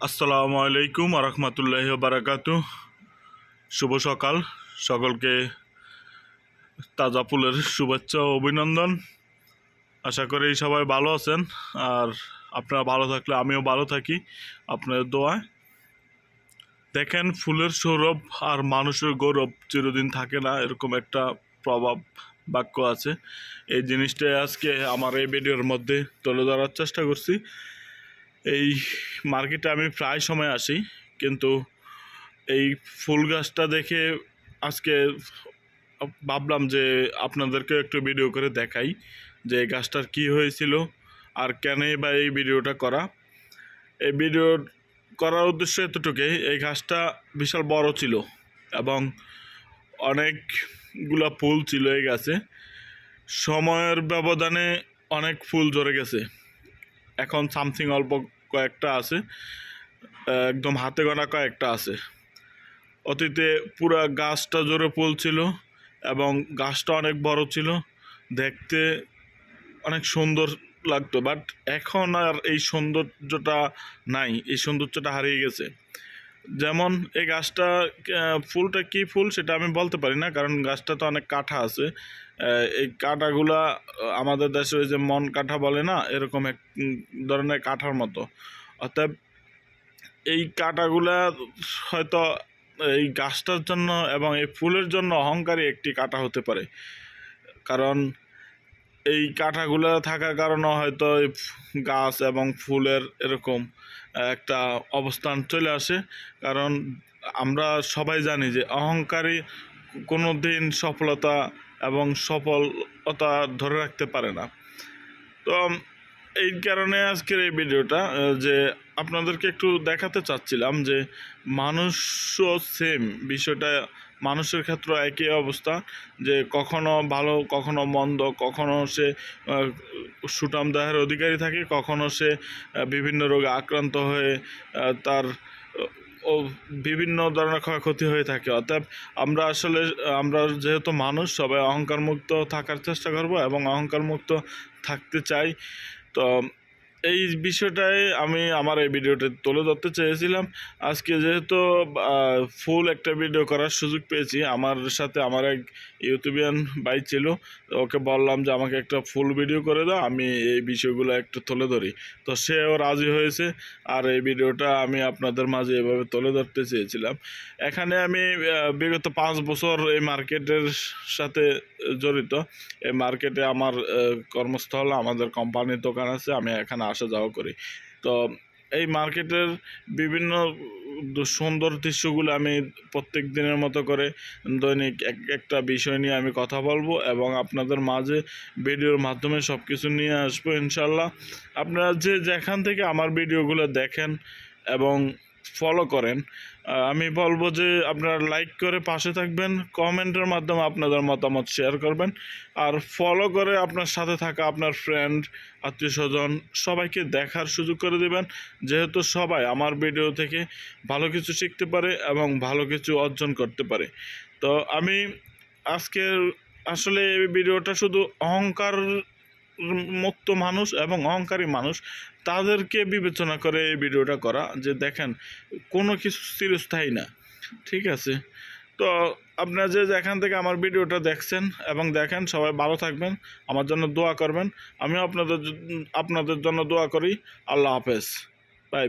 আসসালামু আলাইকুম আরহামতুল্লাহ বারাকাতু শুভ সকাল। সকলকে তাজা ফুলের শুভেচ্ছা ও অভিনন্দন। আশা করি সবাই ভালো আছেন। আর আপনারা ভালো থাকলে আমিও ভালো থাকি আপনাদের দোয়ায়। দেখেন, ফুলের সৌরভ আর মানুষের গৌরব চিরদিন থাকে না, এরকম একটা প্রভাব বাক্য আছে। এই জিনিসটাই আজকে আমার এই ভিডিওর মধ্যে তুলে ধরার চেষ্টা করছি। এই মার্কেটে আমি প্রায় সময় আসি, কিন্তু এই ফুল গাছটা দেখে আজকে ভাবলাম যে আপনাদেরকে একটু ভিডিও করে দেখাই যে গাছটার কী হয়েছিল আর কেনই বা এই ভিডিওটা করা। এই ভিডিও করার উদ্দেশ্য এতটুকুই, এই গাছটা বিশাল বড় ছিল এবং অনেকগুলা ফুল ছিল এই গাছে। সময়ের ব্যবধানে অনেক ফুল ঝরে গেছে। এখন সামথিং অল্প কয়েকটা আছে, একদম হাতে গোনা কয়েকটা আছে। অতীতে পুরো গাছটা জোরে ফুল ছিল এবং গাছটা অনেক বড় ছিল, দেখতে অনেক সুন্দর লাগতো। বাট এখন আর এই সৌন্দর্যটা নাই, এই সৌন্দর্যটা হারিয়ে গেছে। যেমন এই গাছটা ফুলটা কি ফুল সেটা আমি বলতে পারি না, কারণ গাছটা তো অনেক কাঠা আছে। এই কাঁটাগুলা আমাদের দেশে ওই যে মন কাঠা বলে না, এরকম এক ধরনের কাঠার মতো। অর্থাৎ এই কাঁটাগুলা হয়তো এই গাছটার জন্য এবং এই ফুলের জন্য অহংকারী একটি কাঁটা হতে পারে। কারণ এই কাঁটাগুলো থাকার কারণে হয়তো এই গাছ এবং ফুলের এরকম একটা অবস্থান চলে আসে। কারণ আমরা সবাই জানি যে অহংকারী কোনো দিন সফলতা এবং সফলতা ধরে রাখতে পারে না। তো, এই কারণে আজকের এই ভিডিওটা যে আপনাদেরকে একটু দেখাতে চাচ্ছিলাম যে মানুষও সেম বিষয়টা মানুষের ক্ষেত্রে একই অবস্থা, যে কখনো ভালো, কখনো মন্দ, কখনো সে সুটাম দেহের অধিকারী থাকে, কখনো সে বিভিন্ন রোগে আক্রান্ত হয়ে তার, ও, বিভিন্ন ধরনের ক্ষয়ক্ষতি হয়ে থাকে। অর্থাৎ আমরা আসলে, আমরা যেহেতু মানুষ, সবাই অহংকার মুক্ত থাকার চেষ্টা করব এবং অহংকার মুক্ত থাকতে চাই। তো এই বিষয়টাই আমি আমার এই ভিডিওতে তুলে ধরতে চেয়েছিলাম। আজকে যেহেতু ফুল একটা ভিডিও করার সুযোগ পেয়েছি, আমার সাথে আমার এক ইউটিউবিয়ান ভাই ছিল, ওকে বললাম যে আমাকে একটা ফুল ভিডিও করে দাও, আমি এই বিষয়গুলো একটু তুলে ধরি। তো সেও রাজি হয়েছে, আর এই ভিডিওটা আমি আপনাদের মাঝে এভাবে তুলে ধরতে চেয়েছিলাম। এখানে আমি বিগত পাঁচ বছর এই মার্কেটের সাথে জড়িত। এই মার্কেটে আমার কর্মস্থল, আমাদের কোম্পানির দোকান আছে, আমি এখানে আসা যাওয়া করি। তো এই মার্কেটের বিভিন্ন সুন্দর দৃশ্যগুলো আমি প্রত্যেক দিনের মতো করে দৈনিক এক, একটা বিষয় নিয়ে আমি কথা বলব এবং আপনাদের মাঝে ভিডিওর মাধ্যমে সব কিছু নিয়ে আসব ইনশাল্লাহ। আপনারা যে যেখান থেকে আমার ভিডিওগুলো দেখেন এবং ফলো করেন। আমি বলব যে আপনারা লাইক করে পাশে থাকবেন কমেন্টের মাধ্যমে আপনাদের মতামত শেয়ার করবেন, আর ফলো করে আপনার সাথে থাকা আপনার ফ্রেন্ড আত্মীয় স্বজন সবাইকে দেখার সুযোগ করে দেবেন। যেহেতু সবাই আমার ভিডিও থেকে ভালো কিছু শিখতে পারে এবং ভালো কিছু অর্জন করতে পারে। তো আমি আজকের, আসলে এই ভিডিওটা শুধু অহংকার মুক্ত মানুষ এবং অহংকারী মানুষ, তাদেরকে বিবেচনা করে এই ভিডিওটা করা যে দেখেন, কোনো কিছু চিরস্থায়ী না। ঠিক আছে? তো আপনারা যে এখান থেকে আমার ভিডিওটা দেখছেন এবং দেখেন, সবাই ভালো থাকবেন, আমার জন্য দোয়া করবেন। আমিও আপনাদের আপনাদের জন্য দোয়া করি। আল্লাহ হাফেজ। Bye bye.